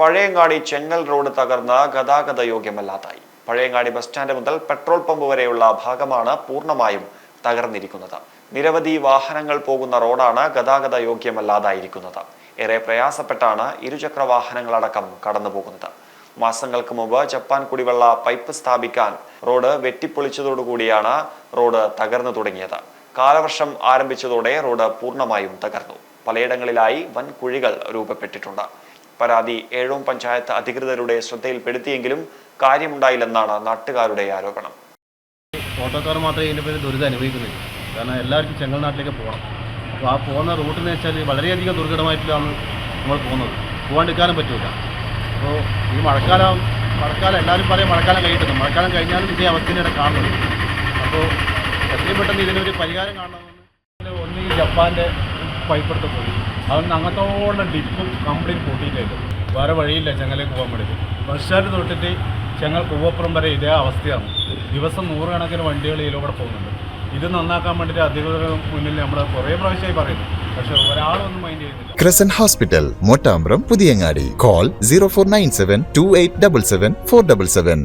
Pazhayangadi Chengal road തകർന്ന് ഗതാഗത യോഗ്യമല്ലാതായി. പഴയങ്ങാടി ബസ് സ്റ്റാൻഡ് മുതൽ പെട്രോൾ പമ്പ് വരെയുള്ള ഭാഗമാണ് പൂർണമായും തകർന്നിരിക്കുന്നത്. നിരവധി വാഹനങ്ങൾ പോകുന്ന റോഡാണ് ഗതാഗത യോഗ്യമല്ലാതായിരിക്കുന്നത്. ഏറെ പ്രയാസപ്പെട്ടാണ് ഇരുചക്ര വാഹനങ്ങളടക്കം കടന്നു പോകുന്നത് മാസങ്ങൾക്ക് മുമ്പ് ജപ്പാൻ കുടിവെള്ള പൈപ്പ് സ്ഥാപിക്കാൻ റോഡ് വെട്ടിപ്പൊളിച്ചതോടുകൂടിയാണ് റോഡ് തകർന്നു തുടങ്ങിയത്. കാലവർഷം ആരംഭിച്ചതോടെ റോഡ് പൂർണമായും തകർന്നു. പലയിടങ്ങളിലായി വൻ കുഴികൾ രൂപപ്പെട്ടിട്ടുണ്ട്. പരാതി ഏഴോം പഞ്ചായത്ത് അധികൃതരുടെ ശ്രദ്ധയിൽപ്പെടുത്തിയെങ്കിലും കാര്യമുണ്ടായില്ലെന്നാണ് നാട്ടുകാരുടെ ആരോപണം. ഓട്ടോക്കാർ മാത്രമേ ഇതിന്റെ പേര് ദുരിതം അനുഭവിക്കുന്നില്ല കാരണം എല്ലാവർക്കും ചെങ്ങൽ നാട്ടിലേക്ക് പോകണം. അപ്പോൾ ആ പോകുന്ന റൂട്ടെന്ന് വെച്ചാൽ വളരെയധികം ദുർഘടമായിട്ടാണ് നമ്മൾ പോകുന്നത്. പോകാണ്ടിരിക്കാനും പറ്റില്ല അപ്പോൾ ഈ മഴക്കാലം മഴക്കാലം എല്ലാവരും പറയും മഴക്കാലം കഴിഞ്ഞിട്ടുണ്ട് മഴക്കാലം കഴിഞ്ഞാലും ഇതേ അവസ്ഥയാണ് കാണുന്നത് അപ്പോൾ എത്രയും പെട്ടെന്ന് ഇതിനൊരു പരിഹാരം കാണണമെന്ന് ഒന്ന് ഈ ജപ്പാന്റെ പൈപ്പ് എടുത്ത് പോയി അതുകൊണ്ട് അങ്ങത്തോളം ഡിപ്പും കംപ്ലീറ്റ് പൊട്ടിയിട്ടായിട്ട് വേറെ വഴിയില്ല ചെങ്ങലേക്ക് പോകാൻ വേണ്ടി ബസ് തൊട്ടിട്ട് ചെങ്ങൽ കൂവപ്പുറം വരെ ഇതേ അവസ്ഥയാണ്. ദിവസം നൂറുകണക്കിന് വണ്ടികൾ ഇതിലൂടെ പോകുന്നുണ്ട്. ഇത് നന്നാക്കാൻ വേണ്ടിയിട്ട് അധികൃതരുടെ മുന്നിൽ നമ്മൾ കുറേ പ്രാവശ്യമായി പറയുന്നു. പക്ഷെ ഒരാളൊന്നും മൈൻഡ് ചെയ്യുന്നില്ല. Crescent Hospital, eight Pudiyangadi. Call 0497 2877 477.